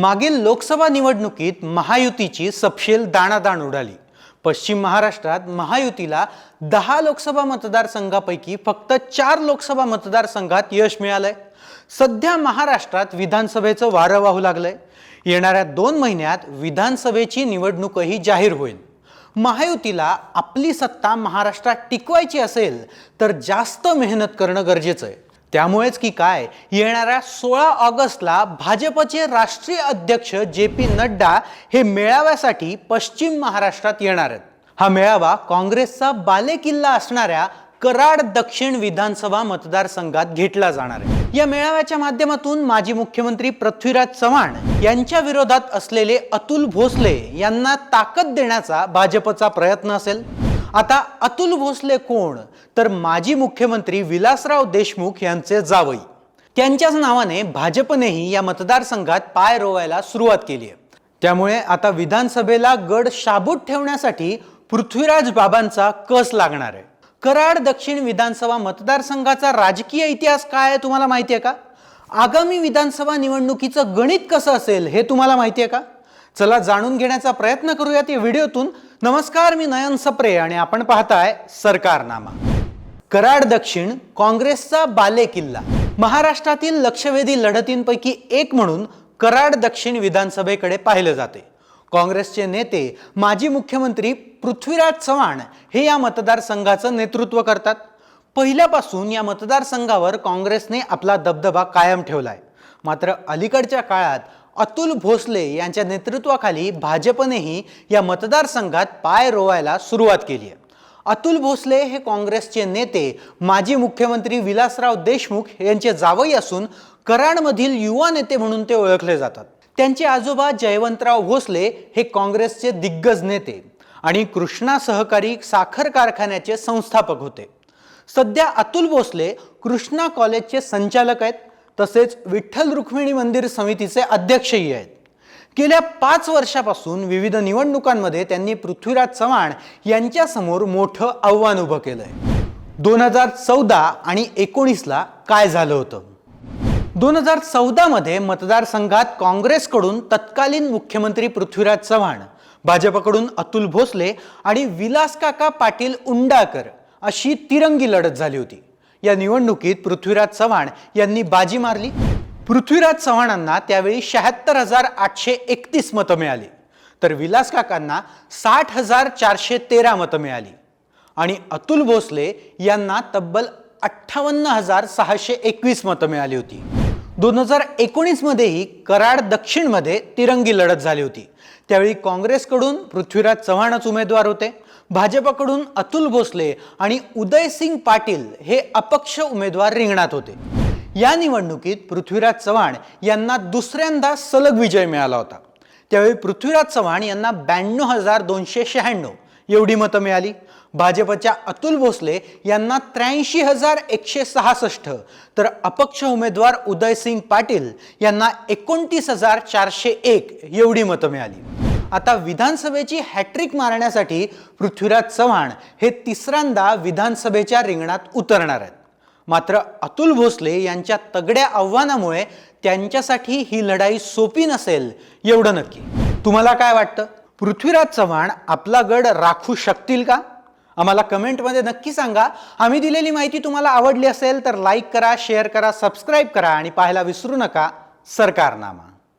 मागील लोकसभा निवडणुकीत महायुतीची सपशेल दाणादाण उडाली. पश्चिम महाराष्ट्रात महायुतीला दहा लोकसभा मतदारसंघापैकी फक्त चार लोकसभा मतदारसंघात यश मिळालंय. सध्या महाराष्ट्रात विधानसभेचं वारं वाहू लागलंय. येणाऱ्या दोन महिन्यात विधानसभेची निवडणूकही जाहीर होईल. महायुतीला आपली सत्ता महाराष्ट्रात टिकवायची असेल तर जास्त मेहनत करणं गरजेचं आहे. त्यामुळेच की काय येणाऱ्या सोळा ऑगस्टला भाजपचे राष्ट्रीय अध्यक्ष जे पी नड्डा हे मेळाव्यासाठी पश्चिम महाराष्ट्रात येणार आहेत. हा मेळावा काँग्रेसचा बालेकिल्ला असणाऱ्या कराड दक्षिण विधानसभा मतदारसंघात घेतला जाणार आहे. या मेळाव्याच्या माध्यमातून माजी मुख्यमंत्री पृथ्वीराज चव्हाण यांच्या विरोधात असलेले अतुल भोसले यांना ताकद देण्याचा भाजपचा प्रयत्न असेल. आता अतुल भोसले कोण? तर माजी मुख्यमंत्री विलासराव देशमुख यांचे जावई. त्यांच्याच नावाने भाजपनेही या मतदारसंघात पाय रोवायला सुरुवात केली आहे. त्यामुळे आता विधानसभेला गड शाबूत ठेवण्यासाठी पृथ्वीराज बाबांचा कस लागणार आहे? कराड दक्षिण विधानसभा मतदारसंघाचा राजकीय इतिहास काय आहे तुम्हाला माहिती आहे का? आगामी विधानसभा निवडणुकीचं गणित कसं असेल हे तुम्हाला माहिती आहे का? चला जाणून घेण्याचा प्रयत्न करूयात या व्हिडिओतून. नमस्कार मी नयन सप्रे आणि आपण पाहताय सरकारनामा. कराड दक्षिण काँग्रेसचा बालेकिल्ला. महाराष्ट्रातील लक्षवेधी लढतींपैकी एक म्हणून कराड दक्षिण विधानसभेकडे पाहिलं जाते. काँग्रेसचे नेते माजी मुख्यमंत्री पृथ्वीराज चव्हाण हे या मतदारसंघाचं नेतृत्व करतात. पहिल्यापासून या मतदारसंघावर काँग्रेसने आपला दबदबा कायम ठेवलाय. मात्र अलीकडच्या काळात अतुल भोसले यांच्या नेतृत्वाखाली भाजपनेही या मतदारसंघात पाय रोवायला सुरुवात केली आहे. अतुल भोसले हे काँग्रेसचे नेते माजी मुख्यमंत्री विलासराव देशमुख यांचे जावई असून कराडमधील युवा नेते म्हणून ते ओळखले जातात. त्यांचे आजोबा जयवंतराव भोसले हे काँग्रेसचे दिग्गज नेते आणि कृष्णा सहकारी साखर कारखान्याचे संस्थापक होते. सध्या अतुल भोसले कृष्णा कॉलेजचे संचालक आहेत. तसेच विठ्ठल रुक्मिणी मंदिर समितीचे अध्यक्षही आहेत. गेल्या पाच वर्षापासून विविध निवडणुकांमध्ये त्यांनी पृथ्वीराज चव्हाण यांच्यासमोर मोठं आव्हान उभं केलंय. दोन हजार चौदा आणि एकोणीसला काय झालं होतं? दोन हजार चौदामध्ये मतदारसंघात काँग्रेसकडून तत्कालीन मुख्यमंत्री पृथ्वीराज चव्हाण भाजपकडून अतुल भोसले आणि विलासकाका पाटील उंडाकर अशी तिरंगी लढत झाली होती. या निवडणुकीत पृथ्वीराज चव्हाण यांनी बाजी मारली. पृथ्वीराज चव्हाणांना त्यावेळी शहात्तर हजार आठशे एकतीस मतं मिळाली. तर विलास काकांना साठ हजार चारशे तेरा मतं मिळाली. आणि अतुल भोसले यांना तब्बल अठ्ठावन्न हजार सहाशे एकवीस मतं मिळाली होती. दोन हजार एकोणीसमध्येही कराड दक्षिणमध्ये तिरंगी लढत झाली होती. त्यावेळी काँग्रेसकडून पृथ्वीराज चव्हाणच उमेदवार होते. भाजपकडून अतुल भोसले आणि उदयसिंग पाटील हे अपक्ष उमेदवार रिंगणात होते. या निवडणुकीत पृथ्वीराज चव्हाण यांना दुसऱ्यांदा सलग विजय मिळाला होता. त्यावेळी पृथ्वीराज चव्हाण यांना ब्याण्णव हजार दोनशे शहाण्णव एवढी मतं मिळाली. भाजपच्या अतुल भोसले यांना त्र्याऐंशी हजार एकशे सहासष्ट. तर अपक्ष उमेदवार उदयसिंग पाटील यांना एकोणतीस हजार चारशे एक एवढी मतं मिळाली. आता विधानसभेची हॅट्रिक मारण्यासाठी पृथ्वीराज चव्हाण हे तिसऱ्यांदा विधानसभेच्या रिंगणात उतरणार आहेत. मात्र अतुल भोसले यांच्या तगड्या आव्हानामुळे त्यांच्यासाठी ही लढाई सोपी नसेल एवढं नक्की. तुम्हाला काय वाटतं? पृथ्वीराज चव्हाण आपला गड राखू शकतील का? आम्हाला कमेंटमध्ये नक्की सांगा. आम्ही दिलेली माहिती तुम्हाला आवडली असेल तर लाईक करा शेअर करा सबस्क्राईब करा आणि पाहायला विसरू नका सरकारनामा.